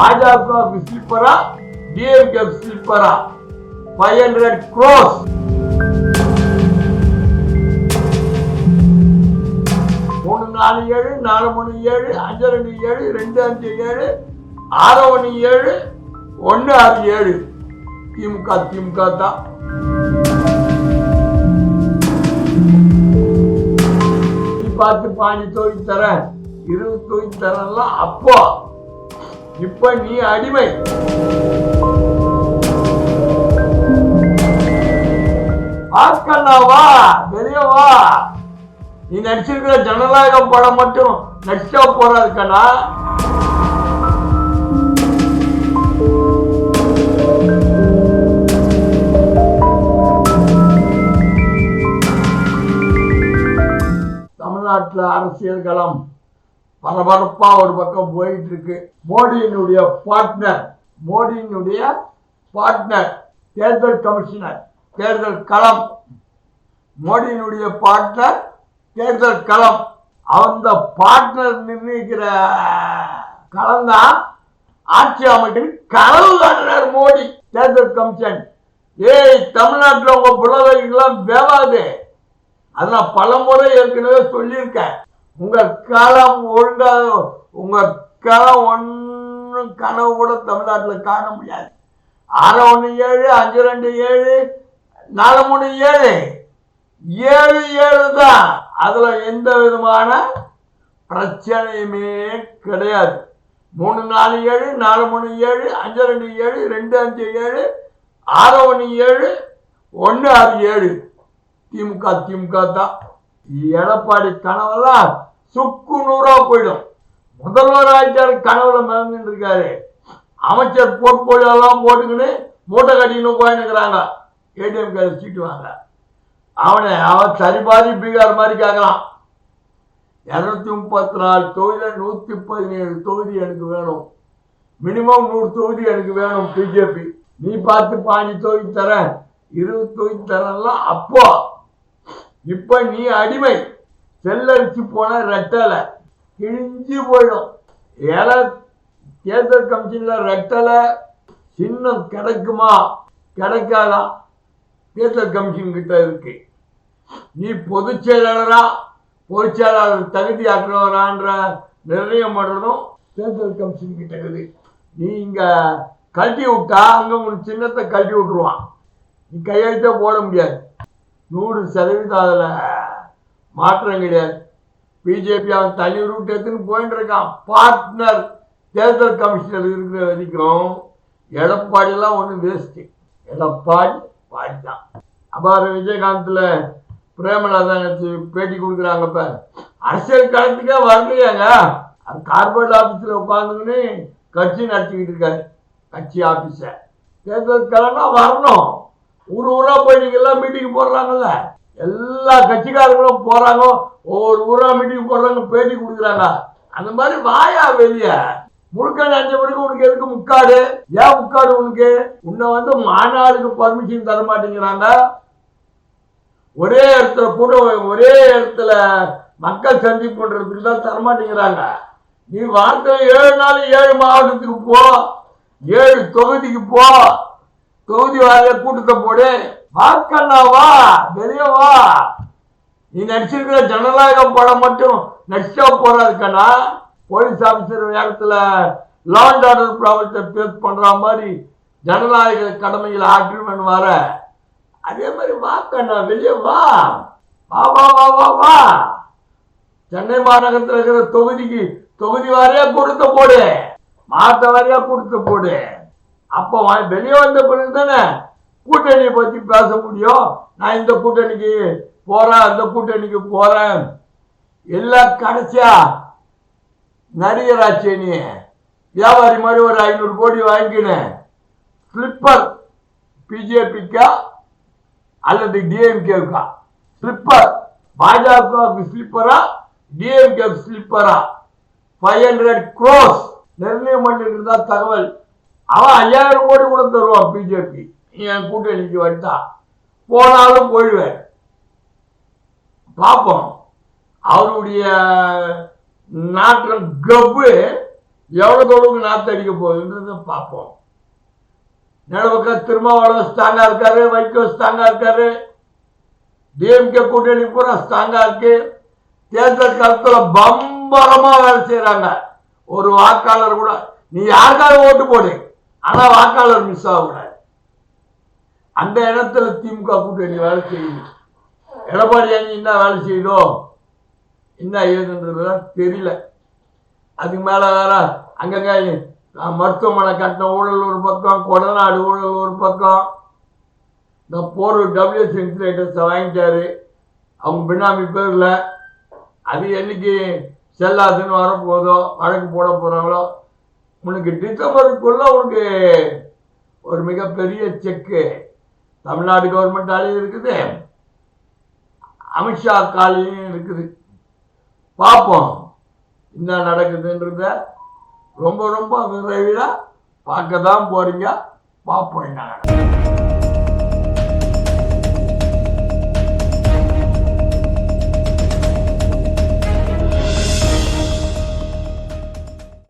பாஜகவுக்கு ஸ்லிப்பரா டிஎம்கே ஸ்லிப்பரா ஃபைவ் ஹண்ட்ரட் க்ரோஸ் மூணு நாலு ஏழு நாலு மூணு ஏழு அஞ்சு ரெண்டு ஏழு ரெண்டு அஞ்சு ஏழு ஆறு ஒன்று ஏழு ஒன்று ஆறு ஏழு. திமுக திமுக தான். பார்த்து பாஞ்சு தொகுதி தரேன். இருபது தொகுதி தரேன்லாம் அப்போ இப்ப நீ அடிமை. ஆக்கண்ணா வா நீ நடிச்சிருக்கிற ஜனநாயகம் படம் மட்டும் நடிச்சா போறாது கண்ணா தமிழ்நாட்டில் அரசியல் களம். பரபரப்பா ஒரு பக்கம் போயிட்டு இருக்கு மோடியினுடைய பார்ட்னர் மோடியினுடைய பார்ட்னர் தேர்தல் கமிஷனர் தேர்தல் களம். மோடியினுடைய பார்ட்னர் தேர்தல் களம். அந்த பார்ட்னர் நிர்ணயிக்கிற களம் தான் ஆட்சி அமைக்கிற கனவு காட்டுறார் மோடி தேர்தல் கமிஷன். ஏய் தமிழ்நாட்டில் உங்க பிள்ளைகளுக்கெல்லாம் வேவாது அது பல முறை ஏற்கனவே சொல்லியிருக்கேன். உங்க களம் ஒழுங்காக உங்க களம் ஒன்றும் கனவு கூட தமிழ்நாட்டில் காண முடியாது. ஆறு ஒன்று ஏழு அஞ்சு ரெண்டு ஏழு நாலு மூணு ஏழு. ஏழு ஏழு தான். அதில் எந்த விதமான பிரச்சனையுமே கிடையாது. மூணு நாலு ஏழு நாலு மூணு ஏழு அஞ்சு ரெண்டு ஏழு ரெண்டு அஞ்சு ஏழு ஆறு ஒன்று ஏழு ஒன்று ஆறு ஏழு. திமுக திமுக தான். எடப்பாடி கனவெல்லாம் சுக்கு நூறா போயிடும். முதல்வர் ஆட்சியார் கனவுல மறந்துட்டு இருக்காரு அமைச்சர் போர்ட்போலியோ எல்லாம் போட்டுக்கின்னு மூட்டை கட்டின்னு போயினுக்கிறாங்க ஏடிஎம் கார்டு சீட்டு வாங்க. அவனை அவன் சரிபாதி பீகார் மாதிரி கேட்கலாம். இரநூத்தி முப்பத்தி நாலு தொகுதியில் நூற்றி பதினேழு தொகுதி எனக்கு வேணும். மினிமம் நூறு தொகுதி எனக்கு வேணும் பிஜேபி. நீ பார்த்து பாஞ்சு தொகுதி தரேன். இருபது தொகுதி தரேன்லாம் அப்போ இப்ப நீ அடிமை. செல்லரிச்சு போன ரெட்டலை. கிழிஞ்சு போயிடும். ஏழை தேர்தல் கமிஷன்ல ரெட்டலை சின்னம் கிடைக்குமா? கிடைக்காதா? தேர்தல் கமிஷன் கிட்ட இருக்கு. நீ பொதுச் செயலாளரா? பொதுச்செயலாளர் தகுதி ஆக்குறவரான்ற நிர்ணயம் பண்ணணும். தேர்தல் கமிஷன் கிட்ட இருக்குது. நீ இங்க கழட்டி விட்டா அங்க உன் சின்னத்தை கழட்டி விட்டுருவான். நீ கையெழுத்தே போட முடியாது. நூறு சதவீதம் அதில் மாற்றம் கிடையாது. பிஜேபி அவன் தனி ரூட் எடுத்துன்னு போயிட்டு இருக்கான். பார்ட்னர் தேர்தல் கமிஷனர் இருக்கிற வரைக்கும் எடப்பாடிலாம் ஒன்றும் வேஸ்ட்டு எடப்பாடி பாடி தான் அபார விஜயகாந்தில் பிரேமநாதன் வச்சு பேட்டி கொடுக்குறாங்க இப்போ அரசியல் களத்துக்கே வரலையாங்க. அது கார்பரேட் ஆஃபீஸில் உட்காந்துக்கின்னு கட்சி நடத்திக்கிட்டு இருக்காரு. கட்சி ஆஃபீஸை தேர்தல் கலன்னா வரணும். ஊர் ஊரா போய் எல்லாம் மீட்டிங் போடுறாங்கல்ல? எல்லா கட்சிக்காரங்களும் போறாங்க. ஒவ்வொரு ஊரா மீட்டிங் போடுறாங்க பேட்டி கொடுக்குறாங்க. அந்த மாதிரி வாயா வெளிய. முழுக்க அஞ்சு மணிக்கு உனக்கு எதுக்கு முக்காடு? ஏன் முக்காடு உனக்கு? உன்னை வந்து மாநாடுக்கு பர்மிஷன் தர மாட்டேங்கிறாங்க. ஒரே இடத்துல கூட ஒரே இடத்துல மக்கள் சந்திப்பு பண்றதுக்கு தான் தர மாட்டேங்கிறாங்க. நீ வாரத்தில் ஏழு நாள் ஏழு மாவட்டத்துக்கு போ. ஏழு தொகுதிக்கு போ. தொகுதி வாரிய கூட்டத்தை போடு. வாக்கண்ணாவா வா. வா. நீ நடிச்சிருக்கிற ஜனநாயகம் படம் மட்டும் நடிச்சா போறாது போலீஸ் ஆபீசர் வேகத்துல லாண்ட் ஆர்டர் ப்ராப்ளத்தை பேஸ் பண்ற மாதிரி ஜனநாயக கடமையில் ஆக்ரிமெண்ட் வர. அதே மாதிரி வாக்கண்ணா வெளியே வா. வா வா வா வா வா. சென்னை மாநகரத்தில் இருக்கிற தொகுதிக்கு தொகுதி வாரியா கொடுத்து போடு. மாத்த வாரியா கொடுத்து போடு. அப்போ வெளியே வந்த பிறகு தானே கூட்டணியை பற்றி பேச முடியும்? நான் இந்த கூட்டணிக்கு போகிறேன் அந்த கூட்டணிக்கு போகிறேன் எல்லாம் கடைசியா நடிகராச்சே நீ. வியாபாரி மாதிரி ஒரு ஐநூறு கோடி வாங்கினேன் ஸ்லிப்பர் பிஜேபிக்கா அல்லது டிஎம்கேவுக்கா ஸ்லிப்பர் பாஜகவுக்கு ஸ்லிப்பரா டிஎம்கே ஸ்லிப்பரா ஃபைவ் ஹண்ட்ரட் க்ரோஸ் நிர்ணயம் பண்ணிட்டு தகவல். அவன் ஐயாயிரம் கோடி கூட தருவான் பிஜேபி. என் கூட்டணிக்கு வந்தா. போனாலும் போயிடுவேன். பார்ப்போம். அவருடைய நாட்டம் கப்பு எவ்வளோ தொழுவுக்கு நாற்று அடிக்க பார்ப்போம். நிலவுக்க திருமாவளவன் ஸ்ட்ராங்கா இருக்காரு வைகோ ஸ்ட்ராங்கா இருக்காரு. டிஎம்கே கூட்டணி பூரா ஸ்ட்ராங்கா இருக்கு. தேர்தல் காலத்துல பம்பரமா வேலை செய்யறாங்க ஒரு வாக்காளர் கூட நீ யாருக்காவது ஓட்டு போடு? ஆனா வாக்காளர் மிஸ் ஆகக்கூடாது. அந்த இடத்துல திமுக கூட்டணி வேலை செய்யுது. எடப்பாடி அணி என்ன வேலை செய்யணும் என்ன ஏதுன்றதுலாம் தெரியல. அதுக்கு மேல வேற அங்கங்க நான் மருத்துவமனை கட்டின ஊழல் ஒரு பக்கம் கொடநாடு ஊழல் ஒரு பக்கம் இந்த போர் டபிள்யூஎஸ் இன்சுலேட்டர்ஸை வாங்கிட்டாரு. அவங்க பின்னாமி பேரில் அது என்னைக்கு செல்லாதுன்னு வரப்போதோ வழக்கு போட போகிறாங்களோ உனக்கு டிசம்பருக்குள்ள உனக்கு ஒரு மிகப்பெரிய செக்கு. தமிழ்நாடு கவர்மெண்டாலையும் இருக்குது. அமித்ஷா காலையும் இருக்குது. பார்ப்போம். என்ன நடக்குதுன்றத ரொம்ப ரொம்ப விரைவில் பார்க்க தான் போறீங்க. பார்ப்போம் என்ன